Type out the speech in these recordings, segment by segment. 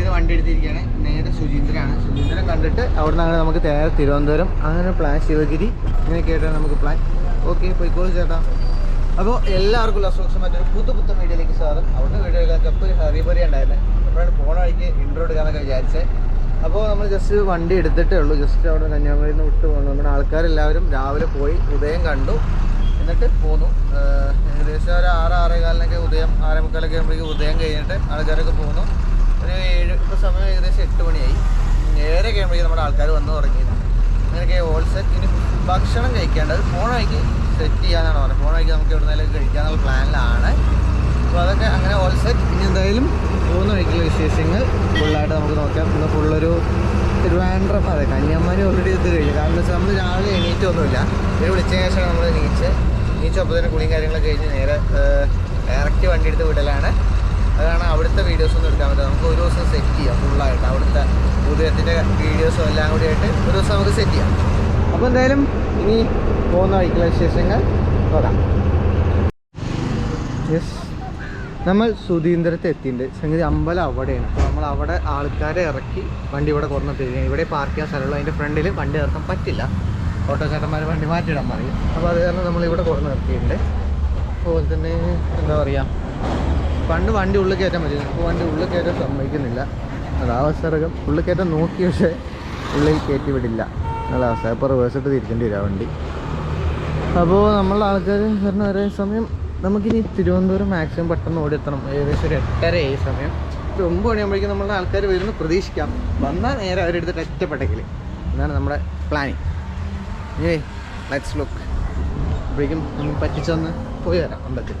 നിന്ന് വണ്ടി എടുത്തിരിക്കുകയാണ്. നേരെ ശുചീന്ദ്രയാണ് ശുചീന്ദ്രൻ കണ്ടിട്ട് അവിടെ നിന്ന് നമുക്ക് നേരെ തിരുവനന്തപുരം. അങ്ങനെ പ്ലാൻ ശിവഗിരി. ഇങ്ങനെയൊക്കെ ആയിട്ടാണ് നമുക്ക് പ്ലാൻ ഓക്കെ പോയിക്കോളൂ ചേട്ടാ. അപ്പോൾ എല്ലാവർക്കും അസുഖം മറ്റൊരു പുതു പുത്തൻ വീഡിയോയിലേക്ക് സ്വാഗതം. അവിടുന്ന് വീഡിയോയിലൊക്കെ അപ്പോൾ ഹറിബറി ഉണ്ടായിരുന്നു. അപ്പോഴാണ് പോണ വഴിക്ക് ഇൻട്രോ എടുക്കാമെന്നൊക്കെ വിചാരിച്ചത് അപ്പോൾ നമ്മൾ ജസ്റ്റ് വണ്ടി എടുത്തിട്ടേ ഉള്ളൂ. ജസ്റ്റ് അവിടെ കന്യാകുമാരിയിൽ നിന്ന് വിട്ടു പോകുന്നു നമ്മുടെ ആൾക്കാരെല്ലാവരും രാവിലെ പോയി ഉദയം കണ്ടു. എന്നിട്ട് പോന്നു. ഏകദേശം ഒരു ആറ് ആറേകാലിനൊക്കെ ഉദയം ആറേ മുക്കാലൊക്കെ ആകുമ്പോഴേക്കും ഉദയം കഴിഞ്ഞിട്ട് ആൾക്കാരൊക്കെ പോന്നു. ഒരു ഏഴ് സമയം ഏകദേശം എട്ട് മണിയായി. ഏഴര കഴിയുമ്പോഴേക്കും നമ്മുടെ ആൾക്കാർ വന്ന് തുടങ്ങിയത് അങ്ങനെയൊക്കെ ഓൾ സെറ്റ് ഇനി ഭക്ഷണം കഴിക്കേണ്ടത് ഫോൺ വഴിക്ക് സെറ്റ് ചെയ്യാനാണ് പറഞ്ഞത്. ഫോൺ വഴിക്ക് നമുക്ക് എവിടെ നിന്നാലും കഴിക്കാന്നുള്ള പ്ലാനിലാണ് അപ്പോൾ അതൊക്കെ അങ്ങനെ ഓൾ സെറ്റ് ഇനി എന്തായാലും പോകുന്ന വഴിക്കുള്ള വിശേഷങ്ങൾ ഫുള്ളായിട്ട് നമുക്ക് നോക്കാം. ഇന്ന് ഫുള്ളൊരു തിരുവനന്തപുരം അതെ കന്യാകുമാരി ഓൾറെഡി ഇത് കഴിഞ്ഞു. കാരണം എന്താ വെച്ചാൽ നമ്മൾ രാവിലെ എണീറ്റൊന്നുമില്ല ഇവർ വിളിച്ചതിന് ശേഷമാണ് നമ്മൾ എണീച്ച്. എണീച്ചപ്പോൾ തന്നെ കുളിയും കാര്യങ്ങളൊക്കെ കഴിഞ്ഞ് നേരെ ഡയറക്റ്റ് വണ്ടി എടുത്ത് വിടലാണ്. അതാണ് അവിടുത്തെ വീഡിയോസ് ഒന്നും എടുക്കാൻ പറ്റില്ല നമുക്ക് ഒരു ദിവസം സെറ്റ് ചെയ്യാം ഫുള്ളായിട്ട് അവിടുത്തെ ഉദയത്തിന്റെ വീഡിയോസും എല്ലാം കൂടി ആയിട്ട് ഒരു ദിവസം നമുക്ക് സെറ്റ് ചെയ്യാം. അപ്പോൾ എന്തായാലും ഇനി പോകുന്ന വഴിക്കുള്ള വിശേഷങ്ങൾ നോക്കാം. യെസ് നമ്മൾ സുധീന്ദ്രത്തെ എത്തിയിട്ടുണ്ട്. സംഗതി അമ്പലം അവിടെയാണ്. അപ്പോൾ നമ്മൾ അവിടെ ആൾക്കാരെ ഇറക്കി വണ്ടി ഇവിടെ കുറഞ്ഞിട്ടിരിക്കുകയാണ് ഇവിടെ പാർക്ക് ചെയ്യാൻ സ്ഥലമുള്ളൂ. അതിന്റെ ഫ്രണ്ടിൽ വണ്ടി ഇറക്കാൻ പറ്റില്ല. ഓട്ടോ ചേട്ടന്മാർ വണ്ടി മാറ്റിയിടാൻ പറയും. അപ്പോൾ അത് കാരണം നമ്മൾ ഇവിടെ നിർത്തിയിട്ടുണ്ട് അതുപോലെ തന്നെ എന്താ പറയുക പണ്ട് വണ്ടി ഉള്ളിൽ കയറ്റാൻ പറ്റില്ല ഇപ്പോൾ വണ്ടി ഉള്ളിൽ കയറ്റാൻ സമ്മതിക്കുന്നില്ല. അത് ഉള്ളിൽ കയറ്റാൻ നോക്കി പക്ഷേ ഉള്ളിൽ കയറ്റി വിടില്ല. നല്ല അവസ്ഥ. അപ്പോൾ റിവേഴ്സ് ഇട്ട് തിരിക്കേണ്ടി വരിക വണ്ടി. അപ്പോൾ നമ്മളുടെ ആൾക്കാർ വരുന്ന ഒരേ സമയം നമുക്കിനി തിരുവനന്തപുരം മാക്സിമം പെട്ടെന്ന് ഓടിയെത്തണം ഏകദേശം ഒരു എട്ടര ഈ സമയം. ഒരു ഒമ്പത് മണിയാകുമ്പോഴേക്കും നമ്മളുടെ ആൾക്കാർ വരുന്ന പ്രതീക്ഷിക്കാം. വന്നാൽ നേരെ അവരെടുത്തിട്ട് ഒറ്റപ്പെട്ടെങ്കിൽ എന്നാണ് നമ്മുടെ പ്ലാനിങ് ഏയ് ലെറ്റ്സ് ലുക്ക് അപ്പോഴേക്കും നമുക്ക് പറ്റിച്ചൊന്ന് പോയി വരാം. അമ്പലത്തിൽ.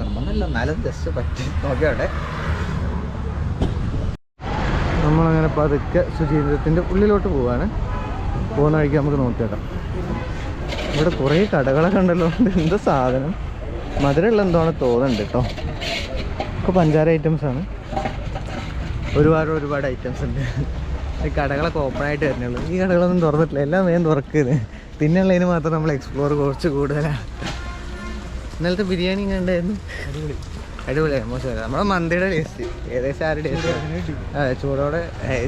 നിർബന്ധമല്ല. എന്നാലും ജസ്റ്റ് പറ്റി. നോക്കിയോട്ടെ നമ്മളങ്ങനെ പതുക്കെ ശുചീന്ദ്രത്തിന്റെ ഉള്ളിലോട്ട് പോവാണ്. പോകുന്ന വഴിക്ക് നമുക്ക് നോക്കിയേക്കാം. ഇവിടെ കുറേ കടകളൊക്കെ ഉണ്ടല്ലോ. എന്താ സാധനം. മധുരമുള്ള എന്താണ് തോന്നുന്നുണ്ട് കേട്ടോ. ഒക്കെ പഞ്ചാര ഐറ്റംസ് ആണ്. ഒരുപാട് ഒരുപാട് ഐറ്റംസ് ഉണ്ട്. ഈ കടകളൊക്കെ ഓപ്പൺ ആയിട്ട് വരുന്നുള്ളൂ. ഈ കടകളൊന്നും തുറന്നിട്ടില്ല. എല്ലാം വേഗം തുറക്കുന്നത് പിന്നെയുള്ളതിന് മാത്രം നമ്മൾ എക്സ്പ്ലോർ കുറച്ച് കൂടുതലാണ്. ഇന്നലത്തെ ബിരിയാണി കണ്ടായിരുന്നു അടിപൊളി. അടിപൊളിയാണ് മോശമല്ല. നമ്മുടെ മന്തിയുടെ ടേസ്റ്റ് ഏകദേശം ആരുടെ ടേസ്റ്റ് അതെ ചൂടോടെ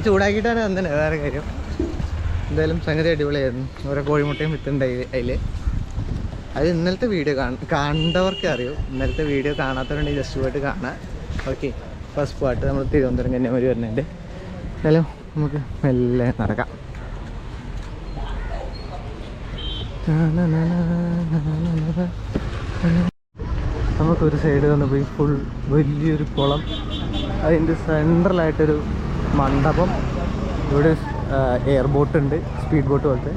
ചൂടാക്കിയിട്ടാണ് തന്നെ വേറെ കാര്യം. എന്തായാലും സംഗതി അടിപൊളിയായിരുന്നു. ഓരോ കോഴിമുട്ടയും വിത്തുണ്ടായി അതിൽ അത് ഇന്നലത്തെ വീഡിയോ കണ്ടവർക്ക് അറിയൂ. ഇന്നലത്തെ വീഡിയോ കാണാത്തവരുണ്ടെങ്കിൽ ജസ്റ്റ് പോയിട്ട് കാണാം. ഓക്കെ ഫസ്റ്റ് പാട്ട് നമ്മൾ തിരുവനന്തപുരം കന്യാകുമാരി വരുന്നുണ്ട്. എന്തായാലും നമുക്ക് മെല്ലെ നടക്കാം. നമുക്കൊരു സൈഡ് പോയി ഫുൾ വലിയൊരു കുളം. അതിന്റെ സെൻട്രലായിട്ടൊരു മണ്ഡപം. ഇവിടെ എയർ ബോട്ട് ഉണ്ട് സ്പീഡ് ബോട്ട് പോലത്തെ.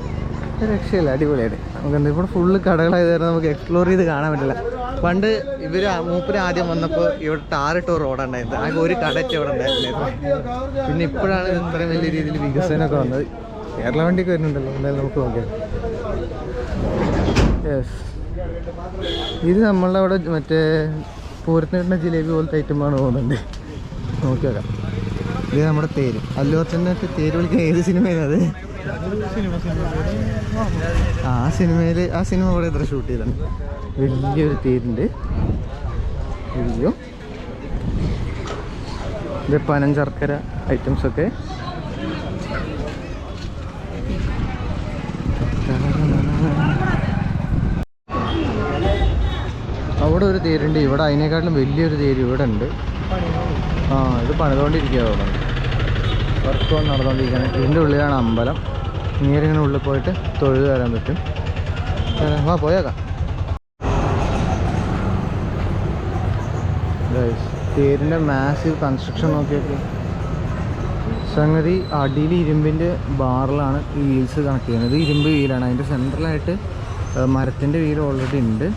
രക്ഷയില്ല അടിപൊളിയായിട്ട്. നമുക്ക് ഇവിടെ ഫുള്ള് കടകളായത് കാരണം നമുക്ക് എക്സ്പ്ലോർ ചെയ്ത് കാണാൻ പറ്റില്ല. പണ്ട് ഇവർ മൂപ്പര് ആദ്യം വന്നപ്പോൾ ഇവിടെ ടാറിട്ട് റോഡ് ഉണ്ടായിരുന്നു. ആകെ ഒരു കടറ്റ് ഇവിടെ ഉണ്ടായിരുന്നില്ലായിരുന്നു പിന്നെ ഇപ്പോഴാണ് ഇത്രയും വലിയ രീതിയിൽ വികസനമൊക്കെ വന്നത്. കേരള വണ്ടിക്ക് വരുന്നുണ്ടല്ലോ എന്തായാലും നമുക്ക് നോക്കിയാൽ യെസ് ഇത് നമ്മളുടെ അവിടെ മറ്റേ പൂരത്തിന് കിട്ടുന്ന ജിലേബി പോലത്തെ ഐറ്റമാണ് പോകുന്നുണ്ട് നോക്കി നോക്കാം ഇത് നമ്മുടെ തേര്. അല്ലു അർച്ചനൊക്കെ തേര് വിളിക്കുന്ന ഏത് സിനിമയാണ് അത്? ആ സിനിമയിൽ ആ സിനിമ അവിടെ എത്ര ഷൂട്ട് ചെയ്താണ് വലിയൊരു തേരുണ്ട്. വലിയ ഇത് പനഞ്ചർക്കര ഐറ്റംസ് ഒക്കെ അവിടെ ഒരു തേരുണ്ട്. ഇവിടെ അതിനേക്കാട്ടിലും വലിയൊരു തേര് ഇവിടെ ഉണ്ട് ആ ഇത് പണിതുകൊണ്ടിരിക്കുക അവിടെ വർക്ക് നടന്നുകൊണ്ടിരിക്കുകയാണ് ഇതിന്റെ ഉള്ളിലാണ് അമ്പലം. നേരെ ഇങ്ങനെ ഉള്ളിൽ പോയിട്ട് തൊഴുത് തരാൻ പറ്റും. ആ പോയേക്കാം. തേരിന്റെ മാസീവ് കൺസ്ട്രക്ഷൻ നോക്കിയൊക്കെ സംഗതി അടിയിൽ ഇരുമ്പിന്റെ ബാറിലാണ് ഈ വീൽസ് കണക്ട് ചെയ്യുന്നത്. ഇരുമ്പ് വീലാണ് അതിന്റെ സെൻട്രലായിട്ട് മരത്തിന്റെ വീൽ ഓൾറെഡി ഉണ്ട്.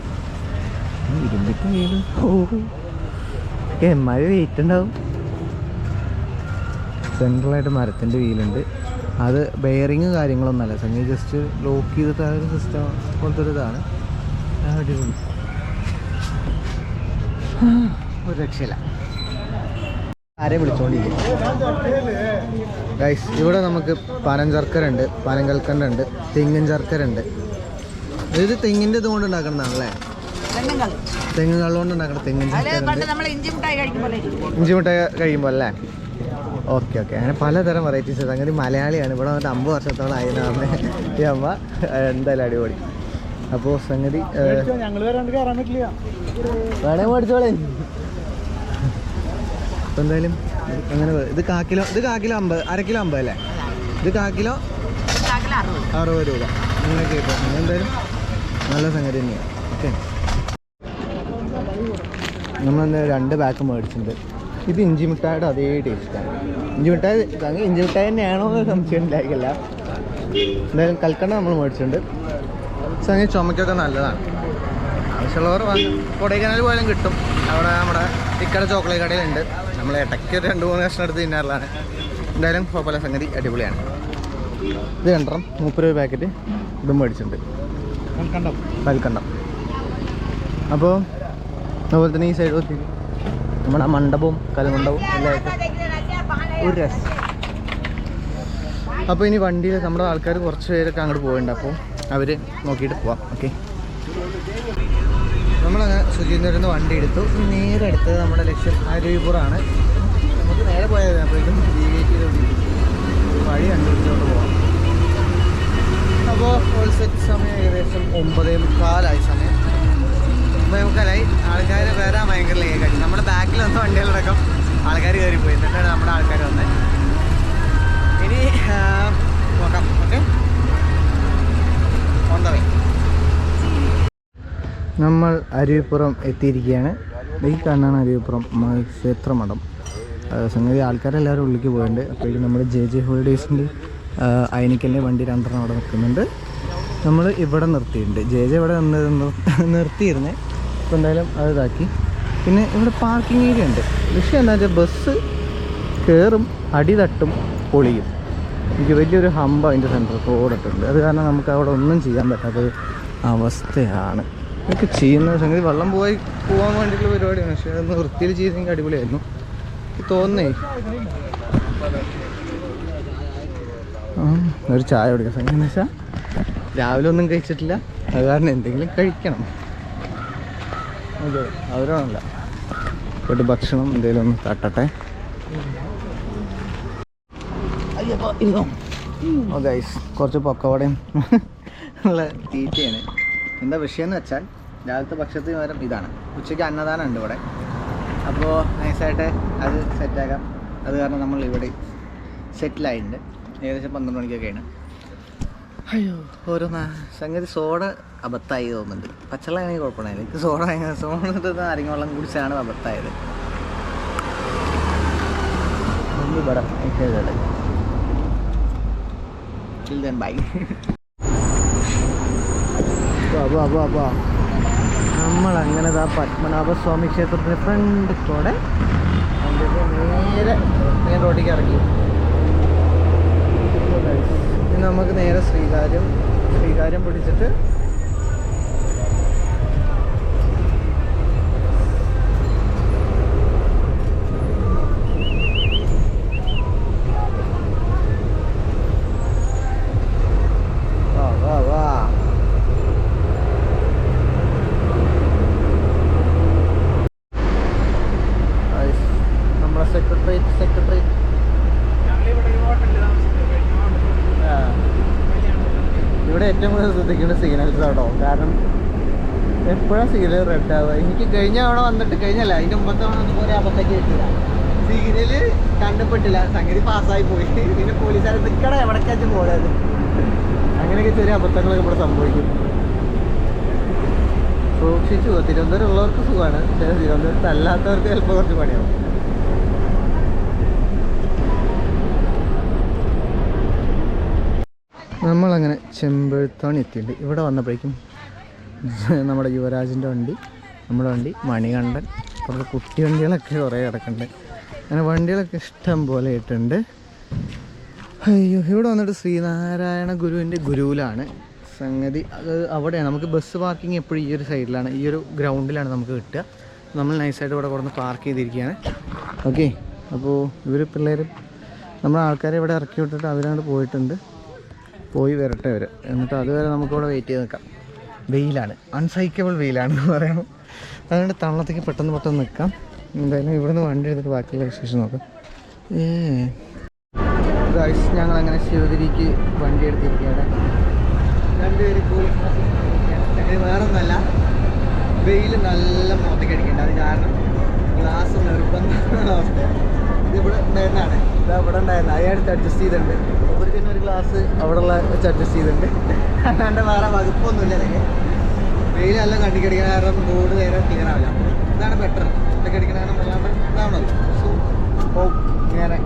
വീൽ ഓ എമ്മാര് വെയിറ്റ് ഉണ്ടാവും സെൻട്രലായിട്ട് മരത്തിന്റെ വീലുണ്ട്. അത് ബെയറിങ് കാര്യങ്ങളൊന്നുമല്ല. സംഗതി ജസ്റ്റ് ലോക്ക് ചെയ്തിട്ട് ഒരു സിസ്റ്റം പോലത്തെ ഒരു ഇതാണ്. ഒരു രക്ഷയില്ല. ആരെ വിളിച്ചോണ്ടിരിക്കും? ഗൈസ് ഇവിടെ നമുക്ക് പനം പനങ്കൽക്കണ്ടുണ്ട് തെങ്ങിൻ ചർക്കരുണ്ട്. ഇത് തെങ്ങിന്റെ ഇതുകൊണ്ട് ഉണ്ടാക്കണതാണല്ലേ? തെങ്ങ് കള്ളുകൊണ്ട് നമ്മൾ ഇഞ്ചി മിഠായി കഴിയുമ്പോൾ അല്ലേ? Okay okay. അങ്ങനെ പലതരം വെറൈറ്റീസ് അങ്ങനെ മലയാളിയാണ്. ഇവിടെ വന്നിട്ട് അമ്പത് വർഷത്തോളം ആയതാണ് ഈ അമ്മ എന്തായാലും അടിപൊളി. അപ്പോൾ സംഗതി വേണേ മേടിച്ചോളേ. അപ്പോൾ എന്തായാലും അങ്ങനെ ഇത് കാക്കിലോ ഇത് കാക്കിലോ കിലോ അമ്പത് അര കിലോ അമ്പത് അല്ലേ? ഇത് കാക്കിലോ കിലോ അറുപത്. രൂപ. അങ്ങനെയൊക്കെ ഇപ്പോൾ എന്തായാലും നല്ല സംഗതി തന്നെയാണ്. ഓക്കെ. നമ്മളന്ന് രണ്ട് പാക്ക് മേടിച്ചിട്ടുണ്ട്. ഇത് ഇഞ്ചി മിഠായിയുടെ അതേ ടേസ്റ്റാണ് ഇഞ്ചി മിഠായി ഇഞ്ചി മിഠായി തന്നെയാണോ എന്ന് സംശയം ഉണ്ടായിക്കില്ല എന്തായാലും കൽക്കണ്ട നമ്മൾ മേടിച്ചിട്ടുണ്ട്. സംഗതി ചുമക്കൊക്കെ നല്ലതാണ്. ആവശ്യമുള്ളവർ വന്ന് കൊടൈക്കനാൽ പോയാലും കിട്ടും. അവിടെ നമ്മുടെ ഇക്കട ചോക്ലേറ്റ് കടയിലുണ്ട്. നമ്മൾ ഇടയ്ക്ക് ഒരു രണ്ട് മൂന്ന് കഷ്ണം എടുത്ത് തിന്നാറുള്ളതാണ്. എന്തായാലും കുഴപ്പമില്ല സംഗതി അടിപൊളിയാണ്. ഇത് രണ്ടെണ്ണം മുപ്പത് രൂപ പാക്കറ്റ് ഇതും മേടിച്ചിട്ടുണ്ട്. കൽക്കണ്ടം. കൽക്കണ്ടം. അപ്പോൾ അതുപോലെ തന്നെ ഈ സൈഡ് ഒത്തിരി നമ്മുടെ മണ്ഡപവും കലമണ്ഡപവും എല്ലാം ആയിട്ട് ഒരു രസം. അപ്പോൾ ഇനി വണ്ടിയിൽ നമ്മുടെ ആൾക്കാർ കുറച്ച് പേരൊക്കെ അങ്ങോട്ട് പോയിട്ടുണ്ട്. അപ്പോൾ അവർ നോക്കിയിട്ട് പോവാം. ഓക്കെ. നമ്മളങ്ങനെ നിന്ന് വണ്ടി എടുത്തു. നേരെ എടുത്തത് നമ്മുടെ ലക്ഷ്യം അരുവിപുറാണ് നമുക്ക് നേരെ പോയത് അപ്പോഴേക്കും വഴി കണ്ടുപിടിച്ചോണ്ട് പോവാം. അപ്പോൾ ഒരു സെറ്റ് സമയം ഏകദേശം ഒമ്പതേ മുക്കാലായി സമയം. ഒമ്പതേ മുക്കാലായി ആൾക്കാർ വരാൻ ഭയങ്കര ലേഖായി നമ്മുടെ ബാക്കിൽ വന്ന വണ്ടികളടക്കം ആൾക്കാർ കയറിപ്പോയി എന്നിട്ടാണ് നമ്മുടെ ആൾക്കാർ വന്നത് ഇനി നോക്കാം. ഓക്കെ? നമ്മൾ അരുവിപ്പുറം എത്തിയിരിക്കുകയാണ്. ഈ കാണാണ് അരുവിപ്പുറം മ- ക്ഷേത്രമഠം. ആ, സംഗതി ആൾക്കാരെല്ലാവരും ഉള്ളിലേക്ക് പോയിട്ടുണ്ട്. അപ്പോഴേക്കും നമ്മുടെ ജെ ജെ ഹോളിഡേയ്സിന്റെ അയനിക്കലിന്റെ വണ്ടി രണ്ടെണ്ണം അവിടെ നിൽക്കുന്നുണ്ട്. നമ്മൾ ഇവിടെ നിർത്തിയിട്ടുണ്ട്. ജെ ജെ ഇവിടെ നിർത്തിയിരുന്നേ. അപ്പോൾ എന്തായാലും അത് ഇതാക്കി. പിന്നെ ഇവിടെ പാർക്കിംഗ് ഏരിയ ഉണ്ട്. വിഷയം എന്താ വെച്ചാൽ ബസ് കയറും അടി തട്ടും പൊളിയും. എനിക്ക് വലിയൊരു ഹമ്പ് അതിന്റെ സെന്റർ റോഡിട്ടുണ്ട് അത് കാരണം നമുക്ക് അവിടെ ഒന്നും ചെയ്യാൻ പറ്റാത്തൊരു അവസ്ഥയാണ്. ഇതൊക്കെ ചെയ്യുന്ന സംഗതി വെള്ളം പോയി പോകാൻ വേണ്ടിയിട്ടുള്ള പരിപാടിയാണ്. പക്ഷേ അതൊന്ന് വൃത്തിയിൽ ചെയ്തെങ്കിൽ അടിപൊളിയായിരുന്നു. എനിക്ക് തോന്നേ ഒരു ചായ കുടിക്കാം സംഗതി എന്ന് വെച്ചാൽ രാവിലെ ഒന്നും കഴിച്ചിട്ടില്ല. അത് കാരണം എന്തെങ്കിലും കഴിക്കണം. അതെ. അവരാണല്ല. ഒരു ഭക്ഷണം എന്തെങ്കിലും ഒന്ന് തട്ടട്ടെ. ഗൈസ് കുറച്ച് പൊക്കവടയും ഉള്ള തീറ്റയാണ്. എന്താ വിഷയം എന്ന് വെച്ചാൽ രാവിലത്തെ ഭക്ഷണത്തിന് പകരം ഇതാണ്. ഉച്ചയ്ക്ക് അന്നദാനം ഉണ്ട് ഇവിടെ. അപ്പോൾ നൈസായിട്ട് അത് സെറ്റാക്കാം അത് കാരണം നമ്മൾ ഇവിടെ സെറ്റിലായിട്ടുണ്ട് ഏകദേശം പന്ത്രണ്ട് മണിക്കൊക്കെയാണ്. അയ്യോ ഓരോന്നാ. സംഗതി സോഡ അബദ്ധമായി തോന്നുന്നുണ്ട് പച്ചവെള്ളമാണെങ്കിൽ കുഴപ്പമില്ല എനിക്ക് സോഡ സോഡ നാരങ്ങ വെള്ളം കുടിച്ചാണ് അബദ്ധമായത്. നമ്മളങ്ങനെ വാ വാ നമ്മൾ അങ്ങനെ ആ പത്മനാഭസ്വാമി ഫ്രണ്ട് കൂടെ നേരെ മെയിൻ റോഡിലേക്ക് ഇറങ്ങി. നമുക്ക് നേരെ ശ്രീകാര്യം ശ്രീകാര്യം പിടിച്ചിട്ട് വാ വാ വാ Nice. നമ്മളെ സെക്രട്ടേറിയറ്റ് സെക്രട്ടേറിയറ്റ് ഞങ്ങളിവിടെ ഈ ഹോട്ടലിൽ താമസിക്കുന്നത് കഴിഞ്ഞ കൂടുതൽ ശ്രദ്ധിക്കേണ്ട സിഗ്നൽസ് കേട്ടോ കാരണം എപ്പോഴാണ് സിഗ്നൽ റെഡ് ആവുക എനിക്ക് കഴിഞ്ഞ തവണ വന്നിട്ട് കഴിഞ്ഞല്ല അതിന്റെ മുമ്പത്തെ തവണ അതുപോലെ അബദ്ധമൊക്കെ കിട്ടില്ല സിഗ്നൽ കണ്ടപ്പെട്ടില്ല സംഗതി പാസ്സായി പോയി. പിന്നെ പോലീസുകാരെ നിൽക്കട എവിടേക്കാച്ചും പോയത്? അങ്ങനെയൊക്കെ ചെറിയ അബദ്ധങ്ങളൊക്കെ ഇവിടെ സംഭവിക്കും. സൂക്ഷിച്ചു. തിരുവനന്തപുരം ഉള്ളവർക്ക് സുഖമാണ്. പക്ഷേ തിരുവനന്തപുരത്ത് അല്ലാത്തവർക്ക് ചിലപ്പോൾ കുറച്ച് പണിയാവും. നമ്മളങ്ങനെ ചെമ്പഴുത്തോണി എത്തിയിട്ടുണ്ട്. ഇവിടെ വന്നപ്പോഴേക്കും നമ്മുടെ യുവരാജിന്റെ വണ്ടി നമ്മുടെ വണ്ടി മണികണ്ഠൻ കുറേ കുട്ടി വണ്ടികളൊക്കെ കുറേ കിടക്കുന്നുണ്ട്. അങ്ങനെ വണ്ടികളൊക്കെ ഇഷ്ടം പോലെ ഇട്ടുണ്ട് അയ്യോ ഇവിടെ വന്നിട്ട് ശ്രീനാരായണ ഗുരുവിന്റെ ഗുരുവിലാണ് സംഗതി. അത് അവിടെയാണ്. നമുക്ക് ബസ് പാർക്കിംഗ് എപ്പോഴും ഈ ഒരു സൈഡിലാണ് ഈ ഒരു ഗ്രൗണ്ടിലാണ് നമുക്ക് കിട്ടുക. നമ്മൾ നൈസായിട്ട് ഇവിടെ കൊടുന്ന് പാർക്ക് ചെയ്തിരിക്കുകയാണ്. ഓക്കെ അപ്പോൾ ഇവർ പിള്ളേർ നമ്മുടെ ആൾക്കാരെ ഇവിടെ ഇറക്കി വിട്ടിട്ട് അവരങ്ങോട്ട് പോയിട്ടുണ്ട്. പോയി വരട്ടെ അവർ എന്നിട്ട് അതുവരെ നമുക്കിവിടെ വെയിറ്റ് ചെയ്ത് നിൽക്കാം. വെയിലാണ്. അൺസൈക്കബിൾ വെയിലാണ് എന്ന് പറയുമ്പോൾ. അതുകൊണ്ട് തള്ളത്തേക്ക് പെട്ടെന്ന് പെട്ടെന്ന് നിൽക്കാം. എന്തായാലും ഇവിടുന്ന് വണ്ടി എടുത്തിട്ട് ബാക്കിയുള്ള വിശേഷം നോക്കാം. ഏ. ഗൈസ് ഞങ്ങൾ അങ്ങനെ ശിവഗിരിക്ക് വണ്ടി എടുത്തിരിക്കുകയാണ്. രണ്ടുപേര് കൂളിംഗ് ഗ്ലാസ് ഇത് വേറെ ഒന്നല്ല വെയിൽ നല്ല മുഖത്തേക്ക് അടിക്കേണ്ട അത് കാരണം ഗ്ലാസ് നിർബന്ധമുള്ള അവസ്ഥയാണ്. ഇത് ഇവിടെ ഉണ്ടായിരുന്നാണ് ഇത് ഇവിടെ ഉണ്ടായിരുന്നു അതിനടുത്ത് അഡ്ജസ്റ്റ് ചെയ്തിട്ടുണ്ട്. ഒരു ഗ്ലാസ് അവിടെ ഉള്ള വെച്ച് അഡ്ജസ്റ്റ് ചെയ്തിട്ടുണ്ട്. അല്ലാണ്ട് വേറെ വകുപ്പൊന്നുമില്ല അല്ലെങ്കിൽ വെയിലെല്ലാം കണ്ടിക്കടിക്കാൻ കാരണം റോഡ് നേരെ ക്ലിയർ ആവില്ല. ഇതാണ് ബെറ്റർ ഇതൊക്കെ അടിക്കണ സോ നേരെ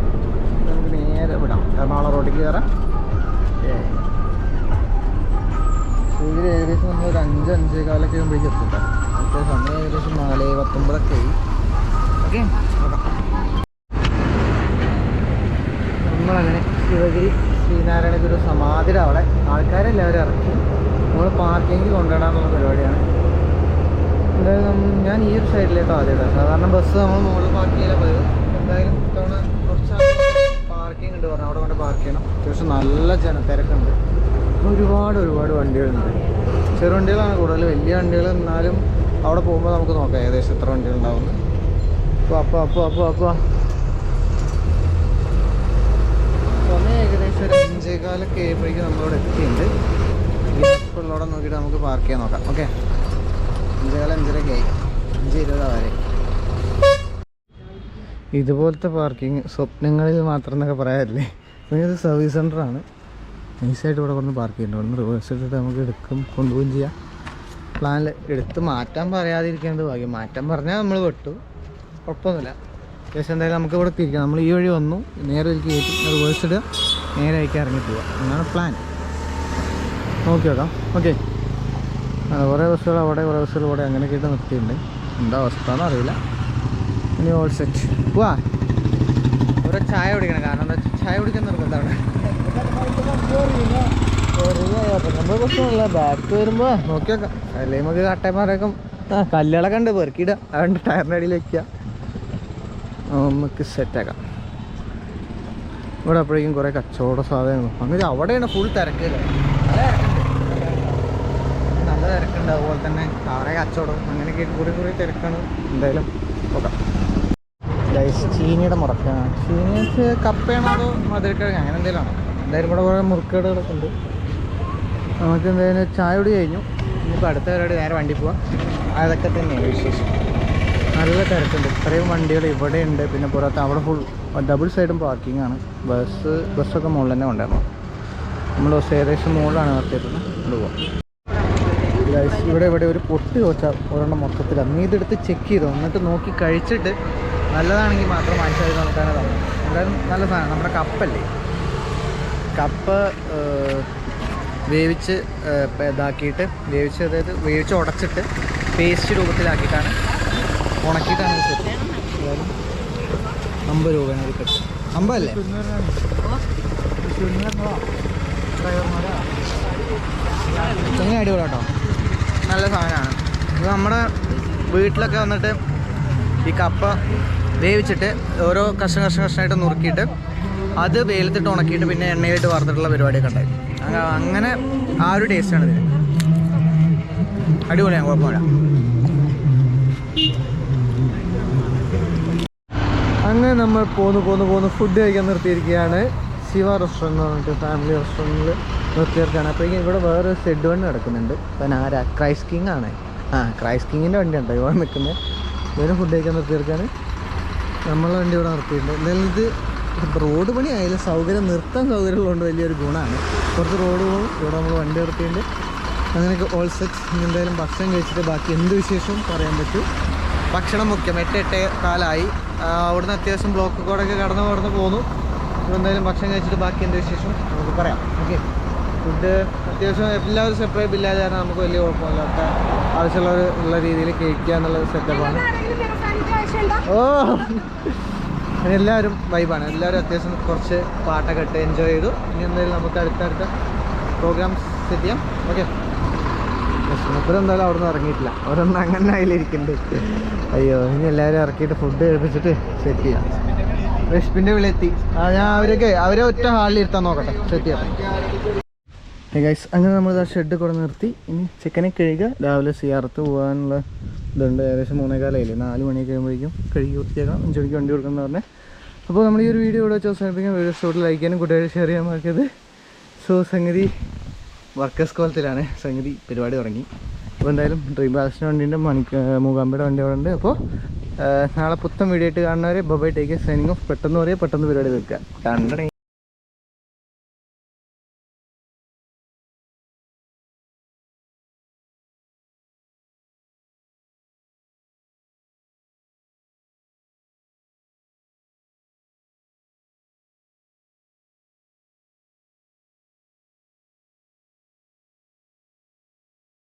നമുക്ക് നേരെ വിടാം. എറണാകുളം റോഡിലേക്ക് കയറാം ഇതിൽ ഏകദേശം നമ്മൾ ഒരു അഞ്ച് അഞ്ചേ കാലൊക്കെ ആകുമ്പോഴേക്കും അപ്പോൾ സമയം ഏകദേശം നാല് പത്തൊമ്പതൊക്കെ ആയി. ഓക്കെ നോക്കാം നമ്മളങ്ങനെ ശിവഗിരി ശ്രീനാരായണ ഗുരു സമാധിയുടെ അവിടെ ആൾക്കാരെല്ലാവരും ഇറക്കി നമ്മൾ പാർക്കിങ്ങിൽ കൊണ്ടുവിടാനുള്ള പരിപാടിയാണ് എന്തായാലും നമ്മ- ഞാൻ ഈ ഒരു സൈഡിലേക്ക് ആദ്യമായിട്ടാണ് സാധാരണ ബസ് നമ്മൾ മുകളിൽ പാർക്ക് ചെയ്യാൻ പോയത്. എന്തായാലും ഇത്തവണ കുറച്ച് പാർക്കിംഗ് ഉണ്ട് പറഞ്ഞു. അവിടെ കൊണ്ട് പാർക്ക് ചെയ്യണം. അത്യാവശ്യം നല്ല ജന തിരക്കുണ്ട്. ഒരുപാട് ഒരുപാട് വണ്ടികളുണ്ട്. ചെറു വണ്ടികളാണ് കൂടുതൽ. വലിയ വണ്ടികൾ എന്നാലും അവിടെ പോകുമ്പോൾ നമുക്ക് നോക്കാം ഏകദേശം എത്ര വണ്ടികളുണ്ടാവുന്നു അപ്പോൾ അപ്പോൾ അപ്പോൾ അപ്പോൾ അപ്പോൾ ഏകദേശം ഒരു അഞ്ചേകാലൊക്കെ ആയപ്പോഴേക്കും നമ്മളിവിടെ എത്തിയിട്ടുണ്ട്. ഉള്ളവിടെ നോക്കിയിട്ട് നമുക്ക് പാർക്ക് ചെയ്യാൻ നോക്കാം. ഓക്കെ അഞ്ചേകാലം അഞ്ചരയൊക്കെ ആയി അഞ്ച് ഇരുപതാ വരെ ഇതുപോലത്തെ പാർക്കിംഗ് സ്വപ്നങ്ങളിൽ മാത്രം എന്നൊക്കെ പറയാറില്ലേ? ഇത് സർവീസ് സെന്ററാണ് നൈസായിട്ട് ഇവിടെ കൊണ്ട് പാർക്ക് ചെയ്യുന്നുണ്ട് ഇവിടെ റിവേഴ്സ് ഇട്ടിട്ട് നമുക്ക് എടുക്കും കൊണ്ടുപോകും ചെയ്യാം. പ്ലാനിൽ എടുത്ത് മാറ്റാൻ പറയാതിരിക്കേണ്ടത് ഭാഗ്യം. മാറ്റാൻ പറഞ്ഞാൽ നമ്മൾ വെട്ടു കുഴപ്പമൊന്നുമില്ല. അത്യാവശ്യം എന്തായാലും നമുക്ക് ഇവിടെ തിരിക്കാം. നമ്മൾ ഈ വഴി വന്നു. നേരെ ഒരിക്കൽ കയറ്റി റിവേഴ്സ് ഇടുക. നേരെ അയക്കാൻ ഇറങ്ങി പോവുക. എന്നാണ് പ്ലാൻ. നോക്കി നോക്കാം ഓക്കെ. കുറേ ബസ്സുകൾ അവിടെ കുറേ ബസ്സുകൾ ഇവിടെ അങ്ങനെയൊക്കെ ആയിട്ട് നിർത്തിയിട്ടുണ്ട്. എന്താ അവസ്ഥ എന്ന് അറിയില്ല ഇനി ഓൾ സെറ്റ് പോവാ ഇവിടെ ചായ കുടിക്കണം. കാരണം എന്താ ചായ കുടിക്കാൻ നിർബന്ധമാണ് നമ്മൾ പ്രശ്നമില്ല ബാക്ക് വരുമ്പോൾ നോക്കി നോക്കാം അല്ലെങ്കിൽ നമുക്ക് കട്ടന്മാരൊക്കെ ആ കല്ലുകളൊക്കെ ഉണ്ട്. പെറുക്കിയിടുക അതുകൊണ്ട് ടയറിന്റെ അടിയിൽ വെക്കുക. നമുക്ക് സെറ്റാക്കാം ഇവിടെ അപ്പോഴേക്കും കുറേ കച്ചവട സാധനങ്ങൾ. അങ്ങനെ അവിടെയാണ് ഫുൾ തിരക്ക്. നല്ല തിരക്കുണ്ട്. അതുപോലെ തന്നെ കുറേ കച്ചവടം. അങ്ങനെയൊക്കെ കുറേ കുറേ തിരക്കാണ്. എന്തായാലും നോക്കാം ഗൈസ് ചീനിയുടെ മുറക്കാണ് ചീനി വെച്ച് കപ്പയാണോ അതോ മധുരക്കിഴങ്ങ്? അങ്ങനെ എന്തെങ്കിലും ആണോ? എന്തായാലും ഇവിടെ കുറേ മുറുക്കേടുകളൊക്കെ ഉണ്ട്. നമുക്ക് എന്തായാലും ചായ കൂടി കഴിഞ്ഞു. ഇനിയിപ്പോൾ അടുത്ത പരിപാടി നേരെ വണ്ടി പോവാം. അതൊക്കെ തന്നെയാണ് വിശേഷം. നല്ല തിരക്കുണ്ട്. ഇത്രയും വണ്ടികൾ ഇവിടെ ഉണ്ട്. പിന്നെ പുറത്ത് അവിടെ ഫുൾ ഡബിൾ സൈഡും പാർക്കിംഗ് ആണ്. ബസ് ബസ്സൊക്കെ മുകളിൽ തന്നെ ഉണ്ടായിരുന്നു നമ്മൾ ബസ് ഏകദേശം മുകളിലാണ് നിർത്തിയിട്ടുള്ളത് കൊണ്ട് പോവാം. ഇവിടെ ഇവിടെ ഒരു പൊട്ടി വെച്ചാൽ ഒരെണ്ണം മൊത്തത്തിൽ. നീ ഇതെടുത്ത് ചെക്ക് ചെയ്തു. എന്നിട്ട് നോക്കി കഴിച്ചിട്ട് നല്ലതാണെങ്കിൽ മാത്രം മനസ്സിലായി നോക്കാനേ തന്നെ. എന്തായാലും നല്ല സാധനം. നമ്മുടെ കപ്പല്ലേ? കപ്പ് വേവിച്ച് ഇതാക്കിയിട്ട് വേവിച്ച് അതായത് വേവിച്ച് ഉടച്ചിട്ട് പേസ്റ്റ് രൂപത്തിലാക്കിയിട്ടാണ് ഉണക്കിയിട്ടാണ് അമ്പത് രൂപയാണ് ഒരു കിട്ടും അമ്പതല്ലേ? അങ്ങനെ അടിപൊളി കേട്ടോ നല്ല സാധനമാണ്. ഇത് നമ്മുടെ വീട്ടിലൊക്കെ വന്നിട്ട് ഈ കപ്പ വേവിച്ചിട്ട് ഓരോ കഷ്ണം കഷ്ണം കഷ്ണമായിട്ട് നുറുക്കിയിട്ട് അത് വെയിലത്തിട്ട് ഉണക്കിയിട്ട് പിന്നെ എണ്ണയിലിട്ട് വറുത്തിട്ടുള്ള പരിപാടിയൊക്കെ ഉണ്ടായി. അങ്ങ- അങ്ങനെ ആ ഒരു ടേസ്റ്റാണ് ഇതിന്. അടിപൊളിയാണ് കുഴപ്പമില്ല അങ്ങനെ നമ്മൾ പോന്ന് പോന്ന് പോന്ന് ഫുഡ് കഴിക്കാൻ നിർത്തിയിരിക്കുകയാണ്. ശിവ റെസ്റ്റോറന്റ് എന്ന് പറഞ്ഞിട്ട് ഫാമിലി റെസ്റ്റോറന്റിൽ നിർത്തിയിരിക്കുകയാണ്. അപ്പോഴേക്കും ഇവിടെ വേറെ സെഡ് വണ്ടി നടക്കുന്നുണ്ട്. അപ്പം ആരാ? ക്രൈസ് കിങ് ആണ്. ആ ക്രൈസ് കിങ്ങിന്റെ വണ്ടി ഉണ്ടോ ഇവിടെ നിൽക്കുന്നത് ഇവരും ഫുഡ് കഴിക്കാൻ നിർത്തിയിരിക്കുകയാണ്. നമ്മളെ വണ്ടി ഇവിടെ നിർത്തിയിട്ടുണ്ട്. എന്തായാലും ഇത് റോഡ് പണി ആയാലും സൗകര്യം നിർത്താൻ സൗകര്യമുള്ളതുകൊണ്ട് വലിയൊരു ഗുണമാണ്. കുറച്ച് റോഡ് പോകും ഇവിടെ നമ്മൾ വണ്ടി നിർത്തിയിട്ടുണ്ട്. അങ്ങനെയൊക്കെ ഓൾ സെറ്റ് എന്തായാലും ഭക്ഷണം കഴിച്ചിട്ട് ബാക്കി എന്ത് വിശേഷവും പറയാൻ പറ്റും. ഭക്ഷണം മുഖ്യം എട്ട് എട്ട് കാലമായി അവിടുന്ന് അത്യാവശ്യം ബ്ലോക്ക് കൂടെയൊക്കെ കടന്ന് കടന്ന് പോന്നു. ഇവിടെ എന്തായാലും ഭക്ഷണം കഴിച്ചിട്ട് ബാക്കി എന്ത് വിശേഷം നമുക്ക് പറയാം. ഓക്കെ ഫുഡ് അത്യാവശ്യം എല്ലാവരും സെപ്പറേറ്റ് കാരണം നമുക്ക് വലിയ കുഴപ്പമില്ലാത്ത ആവശ്യമുള്ളവർ ഉള്ള രീതിയിൽ കഴിക്കുക എന്നുള്ള സെറ്റപ്പാണ് ഓ എല്ലാവരും വൈബാണ് എല്ലാവരും അത്യാവശ്യം കുറച്ച് പാട്ടൊക്കെ ഇട്ട് എൻജോയ് ചെയ്തു. ഇനി എന്തായാലും നമുക്ക് അടുത്തടുത്ത പ്രോഗ്രാം സെറ്റ് ചെയ്യാം. ഓക്കെ മുപ്പത് എന്തായാലും അവിടെ നിന്ന് ഇറങ്ങിയിട്ടില്ല. അവരൊന്നും അങ്ങനെ അതിലിരിക്കുന്നുണ്ട് അയ്യോ ഇനി എല്ലാവരും ഇറക്കിയിട്ട് ഫുഡ് കഴിപ്പിച്ചിട്ട് സെറ്റ് ചെയ്യാം. വിശപ്പിന്റെ വിളിയെത്തി. ആ ഞാൻ അവരൊക്കെ അവരെ ഒറ്റ ഹാളിൽ ഇരുത്താൻ നോക്കട്ടെ. സെറ്റ് ചെയ്യാം. അങ്ങനെ നമ്മൾ ആ ഷെഡ് കൂടെ നിർത്തി. ഇനി ചിക്കനെ കഴുകുക രാവിലെ സിയാർത്ത് പോകാനുള്ള ഇതുണ്ട്. ഏകദേശം മൂന്നേകാലായില്ലേ? നാല് മണിയൊക്കെ കഴിയുമ്പോഴേക്കും കഴുകി വൃത്തിയാക്കാം അഞ്ച് മണിക്ക് വണ്ടി കൊടുക്കുന്ന പറഞ്ഞാൽ അപ്പോൾ നമ്മൾ ഈ ഒരു വീഡിയോ ഇവിടെ വെച്ച് അവസാനിപ്പിക്കാം. വീഡിയോ ഷോട്ട് ലൈക്ക് ചെയ്യാനും കൂട്ടുകാരെ ഷെയർ ചെയ്യാൻ മറക്കരുത്. സോ സംഗതി വർക്കേഴ്സ് കോലത്തിലാണ്. സംഗതി പരിപാടി തുടങ്ങി. അപ്പോൾ എന്തായാലും ഡ്രീം ബാസിന്റെ വണ്ടിയുണ്ട് മണിക്ക് മൂകാമ്പയുടെ വണ്ടി അവിടെ ഉണ്ട്. അപ്പോൾ നാളെ പുത്തൻ വീഡിയോ ആയിട്ട് കാണുന്നവരെ ബൊബൈ ടേക്ക് സൈനിങ് ഓഫ് പെട്ടെന്ന് പറയുക പെട്ടെന്ന് പരിപാടി തീർക്കുക. കണ്ടണേ